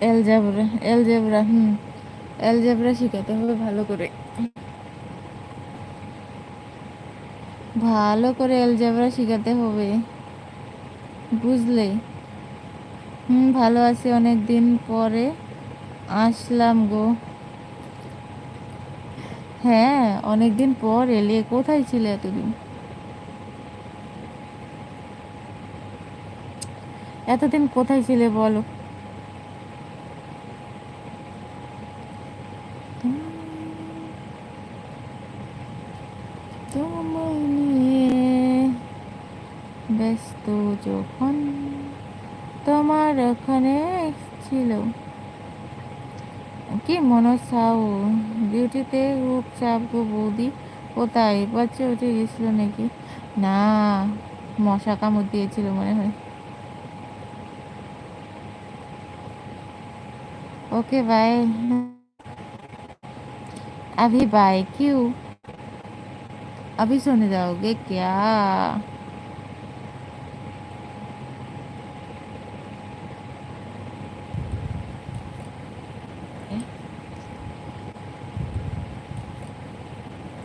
এলজাবরা, algebra, হুম শেখাতে হবে ভালো করে। ভালো করে এলজেব্রা শেখাতে হবে, বুঝলে? হুম, ভালো আছি অনেক দিন পরে, আসলাম গো। হ্যাঁ অনেক দিন পর এলে, কোথায় ছিলে এতদিন? এতদিন কোথায় ছিলে বলো? তোমায় নিয়ে ব্যস্ত যখন তোমার ওখানে ছিল কি মনে সাউ ডিউটিতে খুব চাপ গো বৌদি কোথায় বাচ্চা উঠে গেছিল নাকি না মশা কামড় দিয়েছিল মনে হয় ओके बाय अभी बाय क्यों अभी सोने जाओगे क्या ए?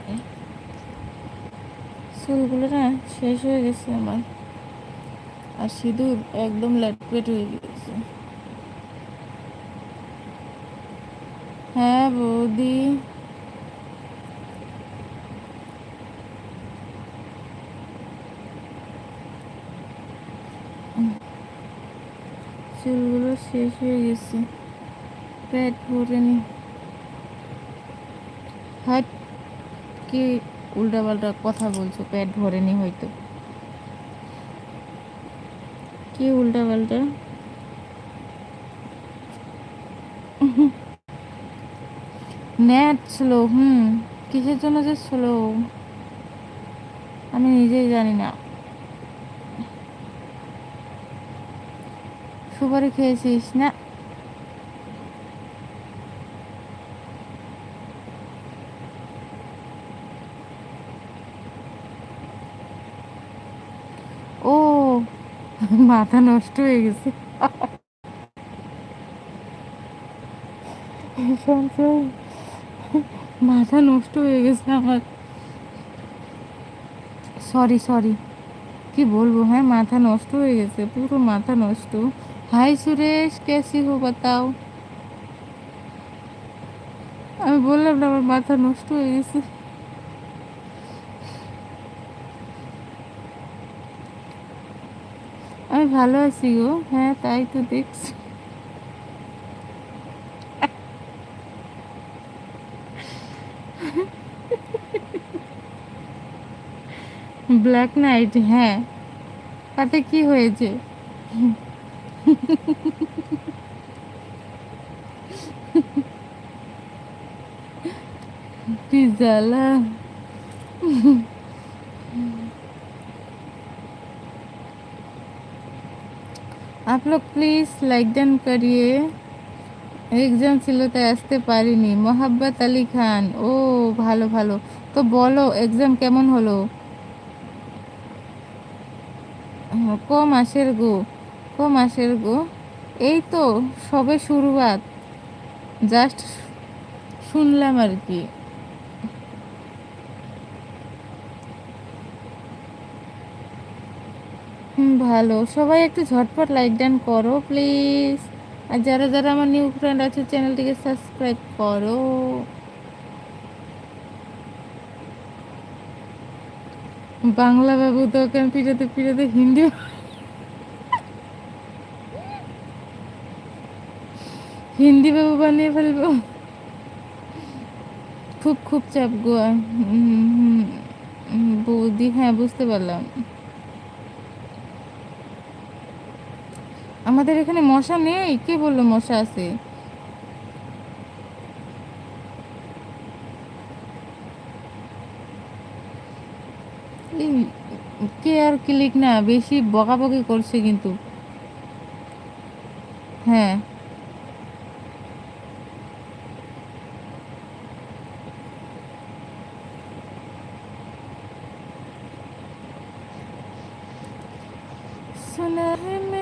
ए? চুলগুলো না শেষ হয়ে গেছে আমার আর সিঁদুর একদম লেটপেট হয়ে গেছে হ্যাঁ বৌদি চুলগুলো শেষ হয়ে গেছে পেট ভরে নি হাট কি উল্টাপাল্টা কথা বলছো পেট ভরেনি হয়তো। কি উল্টাপাল্টা নেট স্লো হুম। কিসের জন্য যে স্লো আমি নিজেই জানি না। সুপারি খেয়েছিস, না? ও, মাথা নষ্ট হয়ে গেছে। মাথা নষ্ট হয়ে গেছে আমার। সরি সরি কি বলব হ্যাঁ মাথা নষ্ট হয়ে গেছে, পুরো মাথা নষ্ট। হাই সুরেশ, কেসি হো বাতাও। আমি বললাম না, আমার মাথা নষ্ট হয়ে গেছে। আমি ভালো আছি গো হ্যাঁ তাই তো দেখছি। ব্ল্যাক নাইট হ্যাঁ। তাতে কি হয়েছে? কি জ্বালা आप लोग प्लीज लाइक डन करिए এক্সাম ছিল তাই আসতে পারিনি মোহাব্বত আলী খান ও ভালো ভালো তো বলো এক্সাম কেমন হলো হ্যাঁ, ক মাসের গো ক মাসের গো। এই তো সবে শুরুয়াত। জাস্ট শুনলাম আর কি। ভালো। সবাই একটু ঝটপট লাইক ডান করো প্লিজ আর যারা যারা আমার নিউ ফ্রেন্ড আছে চ্যানেলটিকে সাবস্ক্রাইব করো। বাংলা বাবু দোকান পিড়াতে পিড়াতে হিন্দি হিন্দি বাবু বানিয়ে ফেলব। খুব খুব চাপ গো। হুম, হুম, হুম, বৌদি হ্যাঁ বুঝতে পারলাম। আমাদের এখানে মশা নেই? কে বলল মশা আছে? কে আর ক্লিক না বেশি বকাবকি করছে কিন্তু। হ্যাঁ। सुना है मैं